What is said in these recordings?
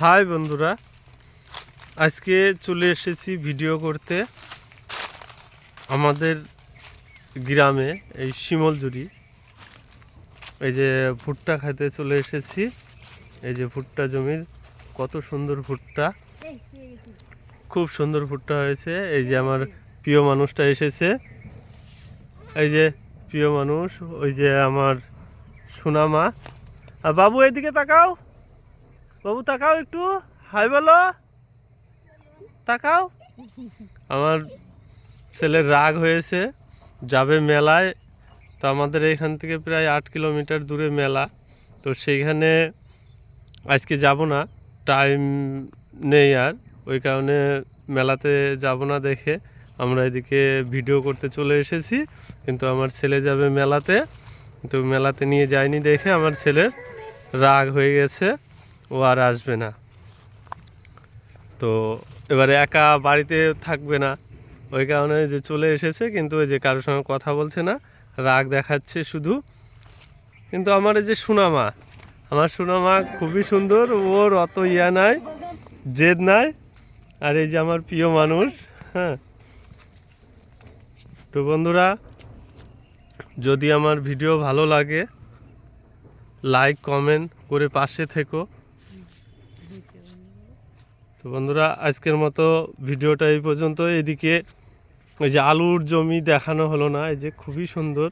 High বন্ধুরা, আজকে চলে এসেছি ভিডিও করতে আমাদের গ্রামে, এই শিমলজুরি। এই যে ভুট্টা খাইতে চলে এসেছি। এই যে ভুট্টা জমির, কত সুন্দর ভুট্টা। খুব সুন্দর ভুট্টা হয়েছে। এই যে আমার প্রিয় মানুষটা এসেছে। এই যে প্রিয় মানুষ, ওই যে আমার সুনামা। আর বাবু, এদিকে তাকাও। বাবু, তাকাও একটু। হাই বলো। তাকাও। আমার ছেলের রাগ হয়েছে, যাবে মেলায়। তো আমাদের এখান থেকে প্রায় আট কিলোমিটার দূরে মেলা। তো সেইখানে আজকে যাব না টাইম নেই আর। ওই কারণে মেলাতে যাব না দেখে আমরা এদিকে ভিডিও করতে চলে এসেছি। কিন্তু আমার ছেলে যাবে মেলাতে। তো মেলাতে নিয়ে যায়নি দেখে আমার ছেলের রাগ হয়ে গেছে। ও আর আসবে না। তো এবারে একা বাড়িতে থাকবে না। ওই কারণে যে চলে এসেছে, কিন্তু ওই যে কারোর সঙ্গে কথা বলছে না। রাগ দেখাচ্ছে শুধু। কিন্তু আমার এই যে সুনামা, আমার সুনামা খুবই সুন্দর। ওর অত ইয়া নাই, জেদ নাই। আর এই যে আমার প্রিয় মানুষ হ্যাঁ। তো বন্ধুরা, যদি আমার ভিডিও ভালো লাগে, লাইক, কমেন্ট করে পাশে থেকো। তো বন্ধুরা, আজকের মতো ভিডিওটা এই পর্যন্ত। এদিকে ওই যে আলুর জমি দেখানো হলো না, এই যে খুবই সুন্দর,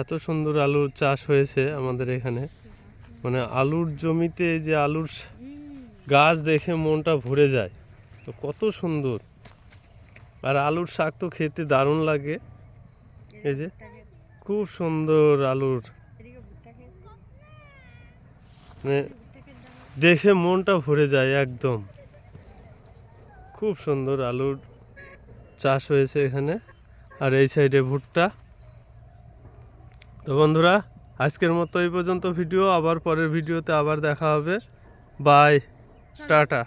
এত সুন্দর আলুর চাষ হয়েছে আমাদের এখানে। মানে আলুর জমিতে যে আলুর গাছ দেখে মনটা ভরে যায়, তো কত সুন্দর। আর আলুর শাক তো খেতে দারুণ লাগে। এই যে খুব সুন্দর আলুর। মানে দেখে মনটা ভরে যায় একদম। খুব সুন্দর আলুর চাষ হয়েছে এখানে। আর এই সাইডে ভুট্টা। তো বন্ধুরা, আজকের মতো এই পর্যন্ত ভিডিও। আবার পরের ভিডিওতে আবার দেখা হবে। Bye, tata.